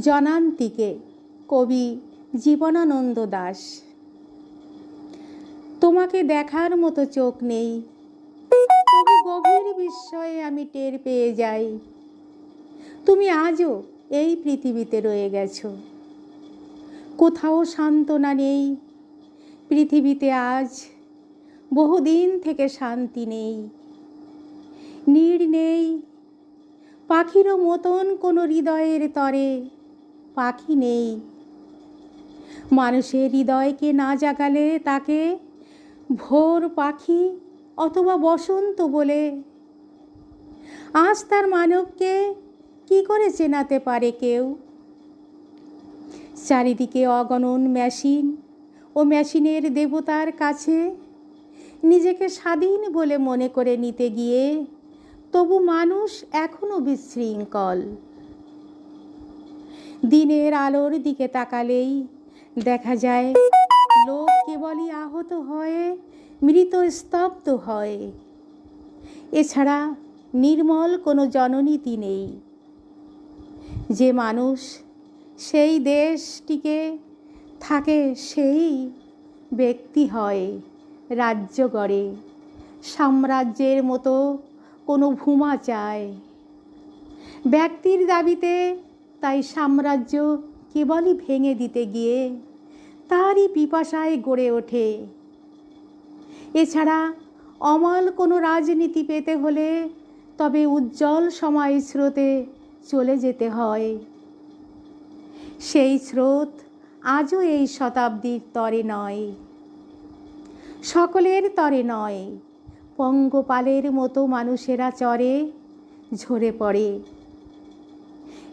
জনান্তিকে, কবি জীবনানন্দ দাস। তোমাকে দেখার মতো চোখ নেই। তবু গভীর বিস্ময়ে আমি টের পেয়ে যাই। তুমি আজও এই পৃথিবীতে রয়ে গেছো। কোথাও সান্ত্বনা নেই। পৃথিবীতে আজ বহুদিন থেকে শান্তি নেই। নীড় নেই। পাখিরও মতন কোনো হৃদয়ের তরে পাখি নেই। মানুষের হৃদয়কে না জাগালে তাকে ভোর পাখি অথবা বসন্ত বলে। আজ তার মানবকে কি করে চেনাতে পারে কেউ? চারিদিকে অগণন মেশিন ও মেশিনের দেবতার কাছে নিজেকে স্বাধীন বলে মনে করে নিতে গিয়ে তবু মানুষ এখনও বিশৃঙ্খল। দিনের আলোর দিকে তাকালেই দেখা যায়, লোক কেবলই আহত হয়ে, মৃত স্তব্ধ হয়। এছাড়া নির্মল কোনো জননীতি নেই। যে মানুষ সেই দেশটিকে থাকে সেই ব্যক্তি হয় রাজ্য গড়ে সাম্রাজ্যের মতো কোনো ভূমা চায়। ব্যক্তির দাবিতে তাই সাম্রাজ্য কেবলই ভেঙে দিতে গিয়ে তারই পিপাসায় গড়ে ওঠে। এছাড়া অমল কোনো রাজনীতি পেতে হলে তবে উজ্জ্বল সময় স্রোতে চলে যেতে হয়। সেই স্রোত আজও এই শতাব্দীর তরে নয়। সকলের তরে নয়। পঙ্গপালের মতো মানুষেরা চরে, ঝরে পড়ে।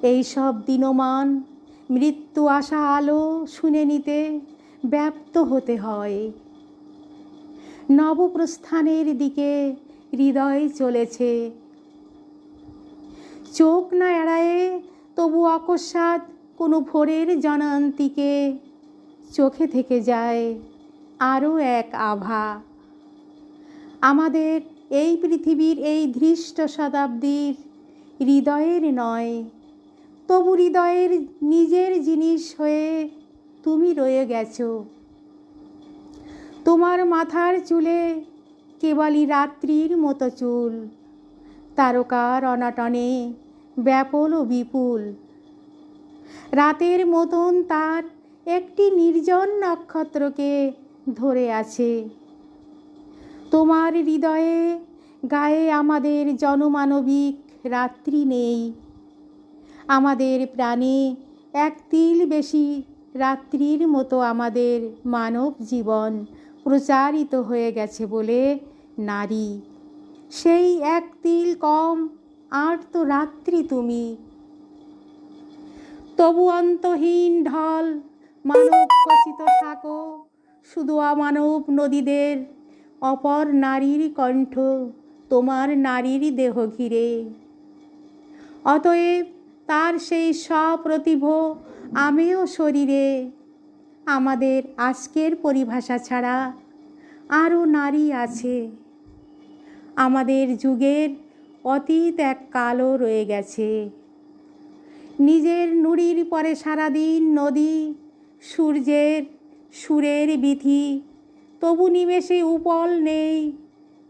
এই সব দিনমান, মৃত্যু আসা আলো শুনে নিতে ব্যপ্ত হতে হয়। নবপ্রস্থানের দিকে হৃদয় চলেছে। চোখ না এড়ায়ে তবু অকস্মাৎ কোনো ভোরের জনান্তিকে চোখে থেকে যায় আরও এক আভা। আমাদের এই পৃথিবীর এই ধৃষ্ট শতাব্দীর হৃদয়ের নয়। তবু হৃদয়ের নিজের জিনিস হয়ে তুমি রয়ে গেছো। তোমার মাথার চুলে কেবলই রাত্রির মতো চুল। তারকার অনাটনে ব্যাপল ও বিপুল। রাতের মতন তার একটি নির্জন নক্ষত্রকে ধরে আছে। তোমার হৃদয়ে গায়ে আমাদের জনমানবিক রাত্রি নেই। আমাদের প্রাণে এক তিল বেশি রাত্রির মতো আমাদের মানব জীবন প্রচারিত হয়ে গেছে বলে নারী। সেই এক তিল কম, আর তো রাত্রি তুমি। তবু অন্তহীন ঢল, মানব খচিত থাকো শুধু অমানব নদীদের, অপর নারীর কণ্ঠ তোমার নারীর দেহ ঘিরে। অতএব তার সেই সপ্রতিভ আমেয় শরীরে। আমাদের আজকের পরিভাষা ছাড়া আরও নারী আছে। আমাদের যুগের অতীত এক কালও রয়ে গেছে। নিজের নুড়ির পরে সারাদিন নদী, সূর্যের সুরের বিধি, তবু নিমেষে উপল নেই,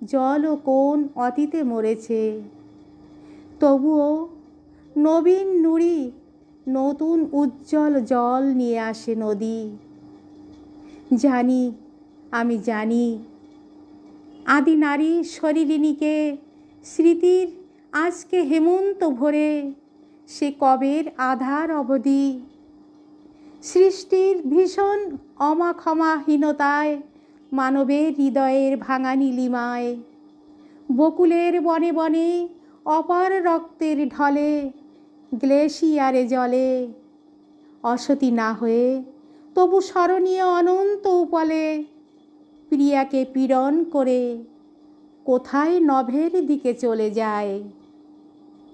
জল ও কোন অতীতে মরেছে। তবুও নবীন নুড়ি নতুন উজ্জ্বল জল নিয়ে আসে নদী। জানি, আমি জানি, আদি নারী শরীরিনীকে স্মৃতির আজকে হেমন্ত ভরে সে কবের আধার অবধি? সৃষ্টির ভীষণ অমাক্ষমাহীনতায় মানবের হৃদয়ের ভাঙা নীলিমায়, বকুলের বনে বনে অপার রক্তের ঢলে গ্লেশিয়ারে জলে। অসতি না হয়ে তবু স্মরণীয় অনন্ত উপলে প্রিয়াকে পীড়ন করে কোথায় নভের দিকে চলে যায়।